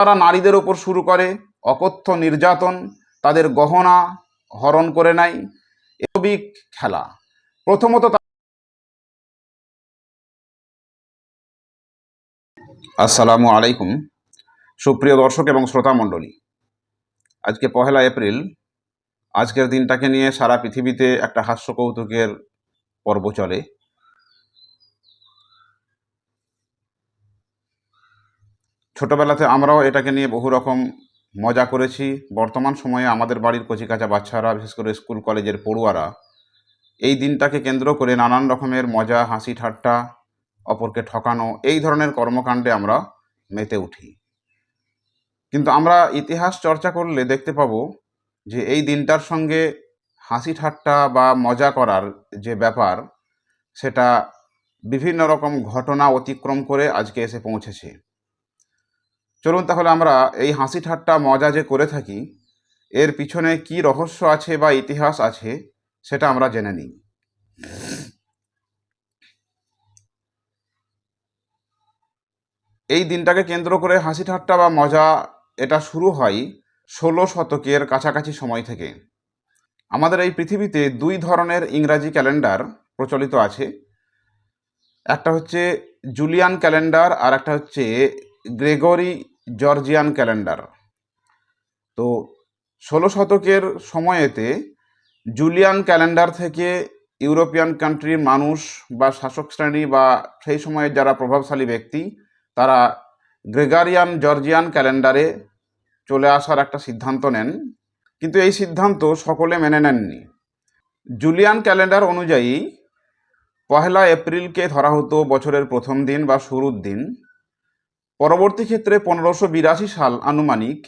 তারা নারীদের ওপর শুরু করে, অকথ্য নির্যাতন, তাদের গহনা হরণ করে নেয়। এবিক খেলা। প্রথমত আসসালামু আলাইকুম। সুপ্রিয় দর্শক এবং শ্রোতা মণ্ডলী, আজকে পহেলা এপ্রিল। আজকের দিনটাকে নিয়ে সারা পৃথিবীতে একটা হাস্য কৌতুকের পর্ব চলে। ছোটবেলাতে আমরাও এটাকে নিয়ে বহু রকম মজা করেছি। বর্তমান সময়ে আমাদের বাড়ির কচিকাচা বাচ্চারা, বিশেষ করে স্কুল কলেজের পড়ুয়ারা, এই দিনটাকে কেন্দ্র করে নানান রকমের মজা, হাসি ঠাট্টা, অপরকে ঠকানো, এই ধরনের কর্মকাণ্ডে আমরা মেতে উঠি। কিন্তু আমরা ইতিহাস চর্চা করলে দেখতে পাবো যে এই দিনটার সঙ্গে হাসি ঠাট্টা বা মজা করার যে ব্যাপার, সেটা বিভিন্ন রকম ঘটনা অতিক্রম করে আজকে এসে পৌঁছেছে। চলুন তাহলে আমরা এই হাসি ঠাট্টা মজা যে করে থাকি, এর পিছনে কি রহস্য আছে বা ইতিহাস আছে, সেটা আমরা জেনে নিই। এই দিনটাকে কেন্দ্র করে হাসি ঠাট্টা বা মজা, এটা শুরু হয় ষোলো শতকের কাছাকাছি সময় থেকে। আমাদের এই পৃথিবীতে দুই ধরনের ইংরাজি ক্যালেন্ডার প্রচলিত আছে। একটা হচ্ছে জুলিয়ান ক্যালেন্ডার আর একটা হচ্ছে গ্রেগরি জর্জিয়ান ক্যালেন্ডার। তো ষোলো শতকের সময়েতে জুলিয়ান ক্যালেন্ডার থেকে ইউরোপিয়ান কান্ট্রির মানুষ বা শাসক শ্রেণি বা সেই সময়ের যারা প্রভাবশালী ব্যক্তি, তারা গ্রেগারিয়ান জর্জিয়ান ক্যালেন্ডারে চলে আসার একটা সিদ্ধান্ত নেন। কিন্তু এই সিদ্ধান্ত সকলে মেনে নেননি। জুলিয়ান ক্যালেন্ডার অনুযায়ী পহেলা এপ্রিলকে ধরা হতো বছরের প্রথম দিন বা শুরুর দিন। পরবর্তী ক্ষেত্রে পনেরোশো বিরাশি সাল আনুমানিক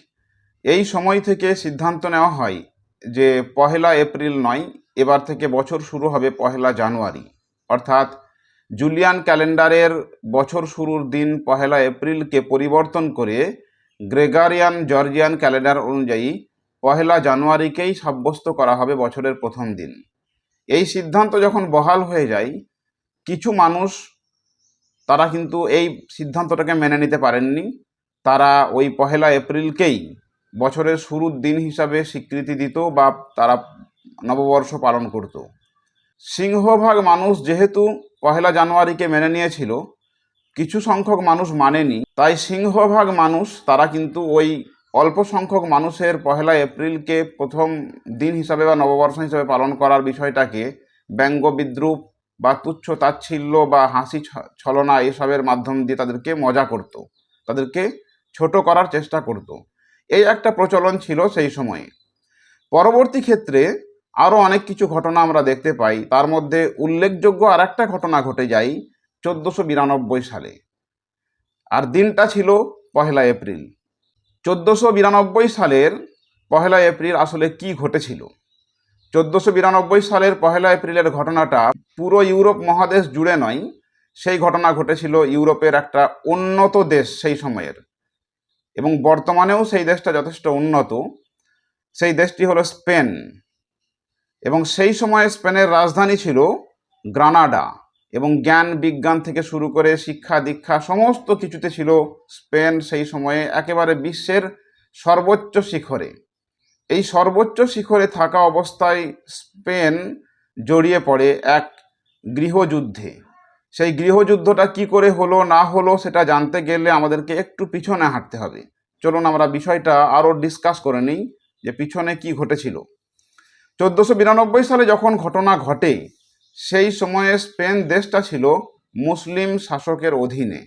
এই সময় থেকে সিদ্ধান্ত নেওয়া হয় যে পহেলা এপ্রিল নয়, এবার থেকে বছর শুরু হবে পহেলা জানুয়ারি। অর্থাৎ জুলিয়ান ক্যালেন্ডারের বছর শুরুর দিন পহেলা এপ্রিলকে পরিবর্তন করে গ্রেগারিয়ান জর্জিয়ান ক্যালেন্ডার অনুযায়ী পহেলা জানুয়ারিকেই সাব্যস্ত করা হবে বছরের প্রথম দিন। এই সিদ্ধান্ত যখন বহাল হয়ে যায়, কিছু মানুষ তারা কিন্তু এই সিদ্ধান্তটাকে মেনে নিতে পারেননি। তারা ওই পহেলা এপ্রিলকেই বছরের শুরুর দিন হিসাবে স্বীকৃতি দিত বা তারা নববর্ষ পালন করত। সিংহভাগ মানুষ যেহেতু পহেলা জানুয়ারিকে মেনে নিয়েছিল, কিছু সংখ্যক মানুষ মানেনি। তাই সিংহভাগ মানুষ, তারা কিন্তু ওই অল্প সংখ্যক মানুষের পহেলা এপ্রিলকে প্রথম দিন হিসাবে বা নববর্ষ হিসাবে পালন করার বিষয়টাকে ব্যঙ্গ বিদ্রুপ বা তুচ্ছ তাচ্ছিল্য বা হাসি ছলনা এসবের মাধ্যম দিয়ে তাদেরকে মজা করত, তাদেরকে ছোট করার চেষ্টা করত। এই একটা প্রচলন ছিল সেই সময়ে। পরবর্তী ক্ষেত্রে আরও অনেক কিছু ঘটনা আমরা দেখতে পাই। তার মধ্যে উল্লেখযোগ্য আর একটা ঘটনা ঘটে যায় চোদ্দোশো বিরানব্বই সালে। আর দিনটা ছিল পহেলা এপ্রিল। চোদ্দোশো বিরানব্বই সালের পহেলা এপ্রিল আসলে কি ঘটেছিল? চোদ্দোশো বিরানব্বই সালের পহেলা এপ্রিলের ঘটনাটা পুরো ইউরোপ মহাদেশ জুড়ে নয়, সেই ঘটনা ঘটেছিল ইউরোপের একটা উন্নত দেশ সেই সময়ের। এবং বর্তমানেও সেই দেশটা যথেষ্ট উন্নত। সেই দেশটি হলো স্পেন। এবং সেই সময়ে স্পেনের রাজধানী ছিল গ্রানাডা। এবং জ্ঞান, বিজ্ঞান থেকে শুরু করে শিক্ষা, দীক্ষা সমস্ত কিছুতে ছিল স্পেন সেই সময়ে একেবারে বিশ্বের সর্বোচ্চ শিখরে। এই সর্বোচ্চ শিখরে থাকা অবস্থায় স্পেন জড়িয়ে পড়ে এক গৃহযুদ্ধে। সেই গৃহযুদ্ধটা কি করে হলো, না হলো, সেটা জানতে গেলে আমাদেরকে একটু পিছনে হাঁটতে হবে। চলুন আমরা বিষয়টা আরও ডিসকাস করে নিই যে পিছনে কি ঘটেছিল। চোদ্দোশো বিরানব্বই সালে যখন ঘটনা ঘটে, সেই সময়ে স্পেন দেশটা ছিল মুসলিম শাসকের অধীনে।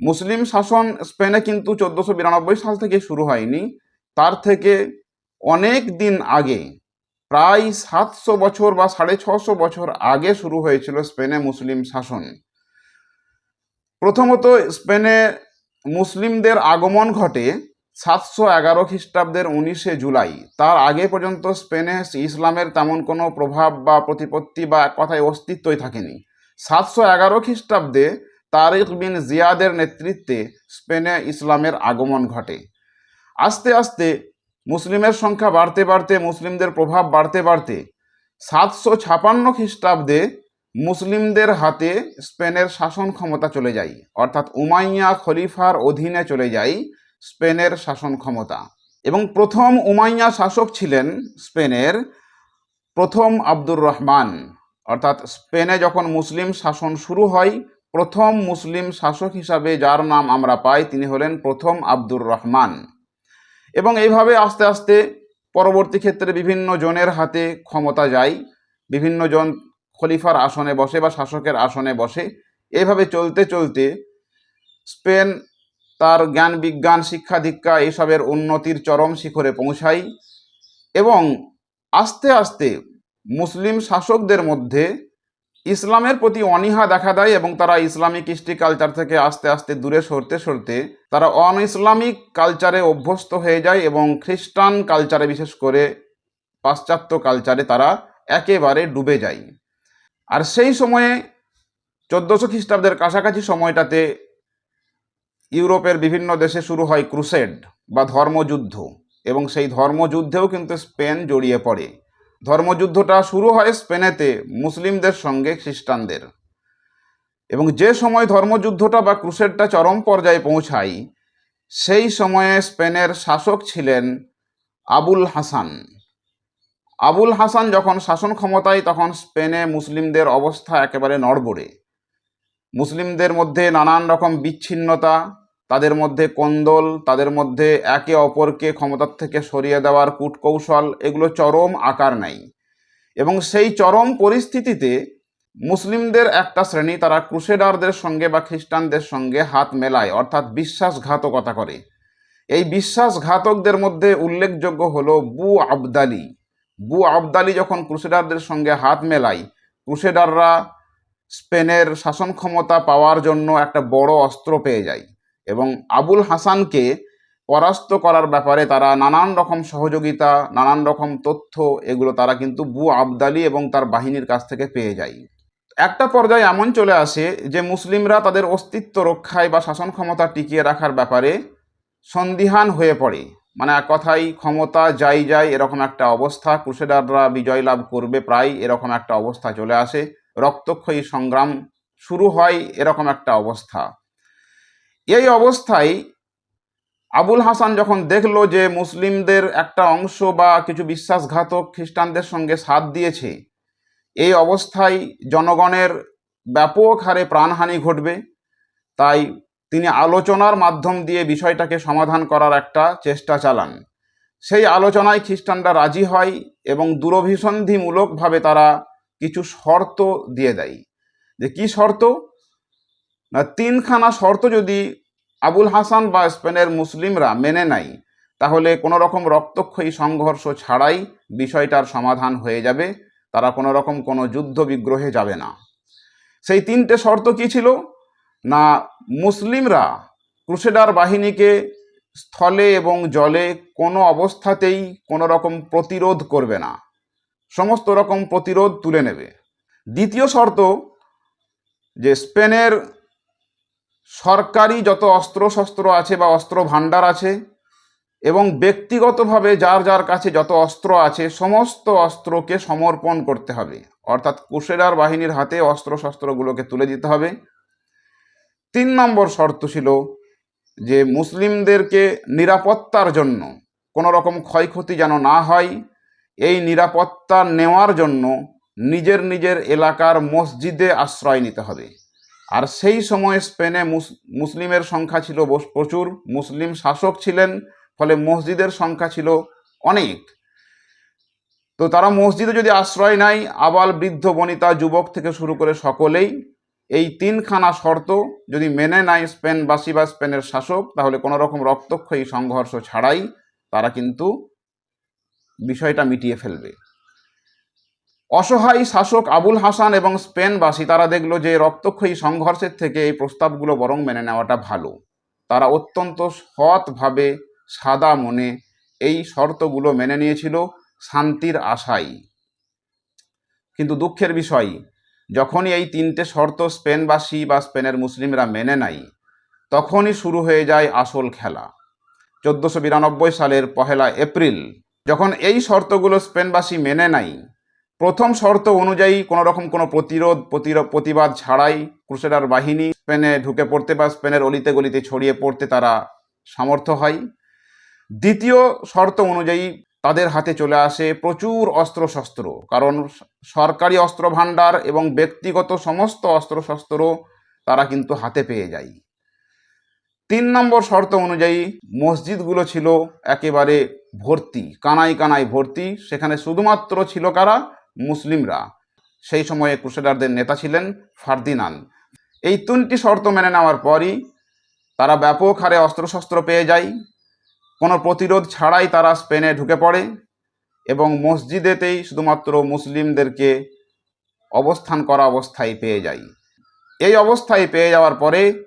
মুসলিম শাসন স্পেনে কিন্তু চোদ্দোশো বিরানব্বই সাল থেকে শুরু হয়নি। তার থেকে অনেক দিন আগে, প্রায় সাতশো বছর বা সাড়ে ছশো বছর আগে শুরু হয়েছিল স্পেনে মুসলিম শাসন। প্রথমত স্পেনে মুসলিমদের আগমন ঘটে সাতশো এগারো খ্রিস্টাব্দের উনিশে জুলাই। তার আগে পর্যন্ত স্পেনে ইসলামের তেমন কোনো প্রভাব বা প্রতিপত্তি বা এক কথায় অস্তিত্বই থাকেনি। সাতশো এগারো খ্রিস্টাব্দে তারিক বিন জিয়াদের নেতৃত্বে স্পেনে ইসলামের আগমন ঘটে। আস্তে আস্তে মুসলিমের সংখ্যা বাড়তে বাড়তে, মুসলিমদের প্রভাব বাড়তে বাড়তে সাতশো ছাপান্ন খ্রিস্টাব্দে মুসলিমদের হাতে স্পেনের শাসন ক্ষমতা চলে যায়। অর্থাৎ উমাইয়া খলিফার অধীনে চলে যায় স্পেনের শাসন ক্ষমতা। এবং প্রথম উমাইয়া শাসক ছিলেন স্পেনের প্রথম আব্দুর রহমান। অর্থাৎ স্পেনে যখন মুসলিম শাসন শুরু হয়, প্রথম মুসলিম শাসক হিসাবে যার নাম আমরা পাই, তিনি হলেন প্রথম আব্দুর রহমান। এবং এইভাবে আস্তে আস্তে পরবর্তী ক্ষেত্রে বিভিন্ন জনের হাতে ক্ষমতা যায়, বিভিন্ন জন খলিফার আসনে বসে বা শাসকের আসনে বসে। এভাবে চলতে চলতে স্পেন তার জ্ঞান, বিজ্ঞান, শিক্ষা, দীক্ষা এইসবের উন্নতির চরম শিখরে পৌঁছায় এবং আস্তে আস্তে মুসলিম শাসকদের মধ্যে ইসলামের প্রতি অনীহা দেখা দেয় এবং তারা ইসলামিক কৃষ্টি কালচার থেকে আস্তে আস্তে দূরে সরতে সরতে তারা অন ইসলামিক কালচারে অভ্যস্ত হয়ে যায় এবং খ্রিস্টান কালচারে বিশেষ করে পাশ্চাত্য কালচারে তারা একেবারে ডুবে যায়। আর সেই সময়ে চোদ্দোশো খ্রিস্টাব্দের কাছাকাছি সময়টাতে ইউরোপের বিভিন্ন দেশে শুরু হয় ক্রুসেড বা ধর্মযুদ্ধ এবং সেই ধর্মযুদ্ধেও কিন্তু স্পেন জড়িয়ে পড়ে। ধর্মযুদ্ধটা শুরু হয় স্পেনেতে মুসলিমদের সঙ্গে খ্রিস্টানদের। এবং যে সময় ধর্মযুদ্ধটা বা ক্রুসেডটা চরম পর্যায়ে পৌঁছায়, সেই সময়ে স্পেনের শাসক ছিলেন আবুল হাসান। আবুল হাসান যখন শাসন ক্ষমতায়, তখন স্পেনে মুসলিমদের অবস্থা একেবারে নড়বড়ে। মুসলিমদের মধ্যে নানান রকম বিচ্ছিন্নতা তাদের মধ্যে কোন্দল, তাদের মধ্যে একে অপরকে ক্ষমতার থেকে সরিয়ে দেওয়ার কূটকৌশল, এগুলো চরম আকার নেয়। এবং সেই চরম পরিস্থিতিতে মুসলিমদের একটা শ্রেণি তারা ক্রুসেডারদের সঙ্গে বা খ্রিস্টানদের সঙ্গে হাত মেলায়, অর্থাৎ বিশ্বাসঘাতকতা করে। এই বিশ্বাসঘাতকদের মধ্যে উল্লেখযোগ্য হলো বু আবদালি। বু আবদালি যখন ক্রুসেডারদের সঙ্গে হাত মেলায়, ক্রুসেডাররা স্পেনের শাসন ক্ষমতা পাওয়ার জন্য একটা বড় অস্ত্র পেয়ে যায়। এবং আবুল হাসানকে পরাস্ত করার ব্যাপারে তারা নানান রকম সহযোগিতা, নানান রকম তথ্য, এগুলো তারা কিন্তু বু আবদালি এবং তার বাহিনীর কাছ থেকে পেয়ে যায়। একটা পর্যায়ে এমন চলে আসে যে মুসলিমরা তাদের অস্তিত্ব রক্ষায় বা শাসন ক্ষমতা টিকিয়ে রাখার ব্যাপারে সন্দিহান হয়ে পড়ে। মানে এক কথাই ক্ষমতা যাই যায় এরকম একটা অবস্থা ক্রুসেডাররা বিজয় লাভ করবে প্রায় এরকম একটা অবস্থা চলে আসে। রক্তক্ষয়ী সংগ্রাম শুরু হয় এরকম একটা অবস্থা। এই অবস্থায় আবুল হাসান যখন দেখল যে মুসলিমদের একটা অংশ বা কিছু বিশ্বাসঘাতক খ্রিস্টানদের সঙ্গে সাথ দিয়েছে, এই অবস্থায় জনগণের ব্যাপক হারে প্রাণহানি ঘটবে। তাই তিনি আলোচনার মাধ্যম দিয়ে বিষয়টাকে সমাধান করার একটা চেষ্টা চালান। সেই আলোচনায় খ্রিস্টানরা রাজি হয় এবং দূরভিসন্ধিমূলকভাবে তারা কিছু শর্ত দিয়ে দেয়। যে কি শর্ত? না, তিনখানা শর্ত যদি আবুল হাসান বা স্পেনের মুসলিমরা মেনে নেয়, তাহলে কোনো রকম রক্তক্ষয়ী সংঘর্ষ ছাড়াই বিষয়টার সমাধান হয়ে যাবে, তারা কোনো রকম কোনো যুদ্ধ বিগ্রহে যাবে না। সেই তিনটে শর্ত কি ছিল? না, মুসলিমরা ক্রুসেডার বাহিনীকে স্থলে এবং জলে কোনো অবস্থাতেই কোনো রকম প্রতিরোধ করবে না, সমস্ত রকম প্রতিরোধ তুলে নেবে। দ্বিতীয় শর্ত যে স্পেনের সরকারি যত অস্ত্রশস্ত্র আছে বা অস্ত্র ভাণ্ডার আছে এবং ব্যক্তিগতভাবে যার যার কাছে যত অস্ত্র আছে, সমস্ত অস্ত্রকে সমর্পণ করতে হবে। অর্থাৎ কুশেরার বাহিনীর হাতে অস্ত্রশস্ত্রগুলোকে তুলে দিতে হবে। তিন নম্বর শর্ত ছিল যে মুসলিমদেরকে নিরাপত্তার জন্য, কোনো রকম ক্ষয়ক্ষতি যেন না হয়, এই নিরাপত্তা নেওয়ার জন্য নিজের নিজের এলাকার মসজিদে আশ্রয় নিতে হবে। আর সেই সময় স্পেনে মুসলিমের সংখ্যা ছিল প্রচুর। মুসলিম শাসক ছিলেন, ফলে মসজিদের সংখ্যা ছিল অনেক। তো তারা মসজিদে যদি আশ্রয় নেয়, আবাল বৃদ্ধ, বনিতা, যুবক থেকে শুরু করে সকলেই এই তিনখানা শর্ত যদি মেনে নেয় স্পেনবাসী বা স্পেনের শাসক, তাহলে কোনো রকম রক্তক্ষয়ী সংঘর্ষ ছাড়াই তারা কিন্তু বিষয়টা মিটিয়ে ফেলবে। অসহায় শাসক আবুল হাসান এবং স্পেনবাসী তারা দেখল যে রক্তক্ষয়ী সংঘর্ষের থেকে এই প্রস্তাবগুলো বরং মেনে নেওয়াটা ভালো। তারা অত্যন্ত সৎভাবে সাদা মনে এই শর্তগুলো মেনে নিয়েছিল শান্তির আশাই। কিন্তু দুঃখের বিষয়, যখনই এই তিনটে শর্ত স্পেনবাসী বা স্পেনের মুসলিমরা মেনে নেয়, তখনই শুরু হয়ে যায় আসল খেলা। চোদ্দোশো বিরানব্বই সালের পহেলা এপ্রিল, যখন এই শর্তগুলো স্পেনবাসী মেনে নেয় প্রথম শর্ত অনুযায়ী কোনো রকম কোনো প্রতিরোধ প্রতিবাদ ছাড়াই ক্রুসেডার বাহিনী স্পেনে ঢুকে পড়তে বা স্পেনের অলিতে গলিতে ছড়িয়ে পড়তে তারা সামর্থ্য হয়। দ্বিতীয় শর্ত অনুযায়ী তাদের হাতে চলে আসে প্রচুর অস্ত্রশস্ত্র, কারণ সরকারি অস্ত্র ভাণ্ডার এবং ব্যক্তিগত সমস্ত অস্ত্রশস্ত্র তারা কিন্তু হাতে পেয়ে যায়। তিন নম্বর শর্ত অনুযায়ী মসজিদগুলো ছিল একেবারে ভর্তি কানাই কানাই ভর্তি। সেখানে শুধুমাত্র ছিল কারা? মুসলিমরা। সেই সময়ে ক্রুসেডারদের নেতা ছিলেন ফার্দিনান এই তিনটি শর্ত মেনে নেওয়ার পরই তারা ব্যাপক হারে অস্ত্রশস্ত্র পেয়ে যায়। কোনো প্রতিরোধ ছাড়াই তারা স্পেনে ঢুকে পড়ে এবং মসজিদেতেই শুধুমাত্র মুসলিমদেরকে অবস্থান করা অবস্থায় পেয়ে যায়। এই অবস্থায় পেয়ে যাওয়ার পরে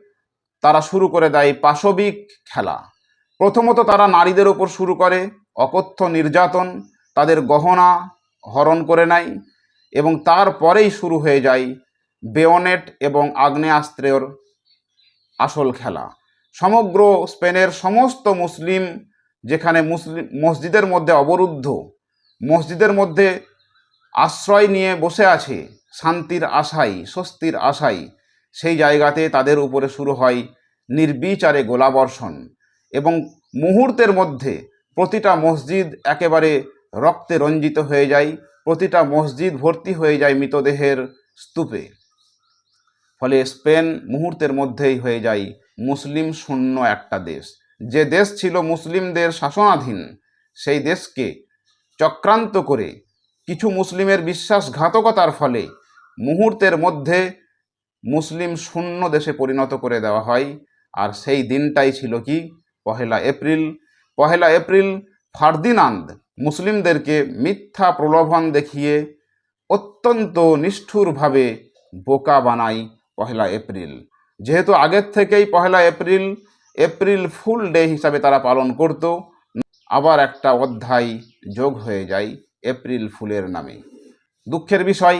তারা শুরু করে দেয় পাশবিক খেলা। প্রথমত তারা নারীদের ওপর শুরু করে, অকথ্য নির্যাতন, তাদের গহনা হরণ করে নেয় এবং তারপরেই শুরু হয়ে যায় বেয়নেট এবং আগ্নেয়াস্ত্রের আসল খেলা। সমগ্র স্পেনের সমস্ত মুসলিম, যেখানে মুসলিম, মসজিদের মধ্যে অবরুদ্ধ, মসজিদের মধ্যে আশ্রয় নিয়ে বসে আছে, শান্তির আশাই স্বস্তির আশাই সেই জায়গাতে তাদের উপরে শুরু হয় নির্বিচারে গোলাবর্ষণ এবং মুহূর্তের মধ্যে প্রতিটা মসজিদ একেবারে রক্তে রঞ্জিত হয়ে যায়, প্রতিটা মসজিদ ভর্তি হয়ে যায় মৃতদেহের স্তূপে। ফলে স্পেন মুহূর্তের মধ্যেই হয়ে যায় মুসলিম শূন্য একটা দেশ। যে দেশ ছিল মুসলিমদের শাসনাধীন, সেই দেশকে চক্রান্ত করে কিছু মুসলিমের বিশ্বাসঘাতকতার ফলে মুহূর্তের মধ্যে মুসলিম শূন্য দেশে পরিণত করে দেওয়া হয়। আর সেই দিনটাই ছিল কি? পহেলা এপ্রিল। পহেলা এপ্রিল ফার্দিনান্দ মুসলিমদেরকে মিথ্যা প্রলোভন দেখিয়ে অত্যন্ত নিষ্ঠুরভাবে বোকা বানাই পহেলা এপ্রিল। যেহেতু আগের থেকেই পহেলা এপ্রিল এপ্রিল ফুল ডে হিসাবে তারা পালন করত, আবার একটা অধ্যায় যোগ হয়ে যায় এপ্রিল ফুলের নামে। দুঃখের বিষয়,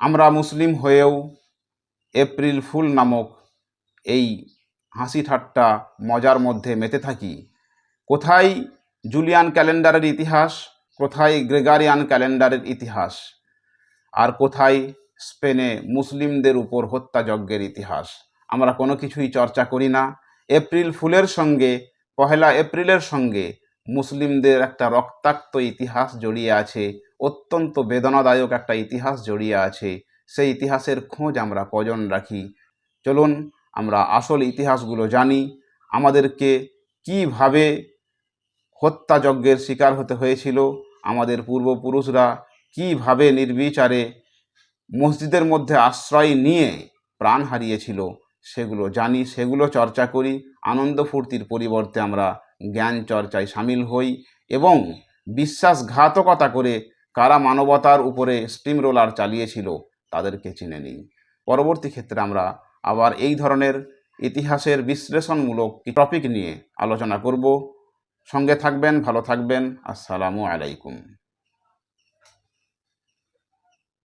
আমরা মুসলিম হয়েও এপ্রিল ফুল নামক এই হাসি ঠাট্টা মজার মধ্যে মেতে থাকি। কোথায় জুলিয়ান ক্যালেন্ডারের ইতিহাস, কোথায় গ্রেগারিয়ান ক্যালেন্ডারের ইতিহাস, আর কোথায় স্পেনে মুসলিমদের উপর হত্যাযজ্ঞের ইতিহাস। আমরা কোনো কিছুই চর্চা করি না। এপ্রিল ফুলের সঙ্গে, পহেলা এপ্রিলের সঙ্গে মুসলিমদের একটা রক্তাক্ত ইতিহাস জড়িয়ে আছে, অত্যন্ত বেদনাদায়ক একটা ইতিহাস জড়িয়ে আছে। সেই ইতিহাসের খোঁজ আমরা কজন রাখি? চলুন, আমরা আসল ইতিহাসগুলো জানি। আমাদেরকে কীভাবে হত্যাযজ্ঞের শিকার হতে হয়েছিল। আমাদের পূর্বপুরুষরা কীভাবে নির্বিচারে মসজিদের মধ্যে আশ্রয় নিয়ে প্রাণ হারিয়েছিল সেগুলো জানি, সেগুলো চর্চা করি। আনন্দ ফুর্তির পরিবর্তে আমরা জ্ঞান চর্চায় সামিল হই এবং বিশ্বাসঘাতকতা করে কারা মানবতার উপরে স্টিম রোলার চালিয়েছিল তাদেরকে চিনে নিই। পরবর্তী ক্ষেত্রে আমরা আবার এই ধরনের ইতিহাসের বিশ্লেষণমূলক টপিক নিয়ে আলোচনা করব। সঙ্গে থাকবেন ভালো থাকবেন। আসসালামু আলাইকুম।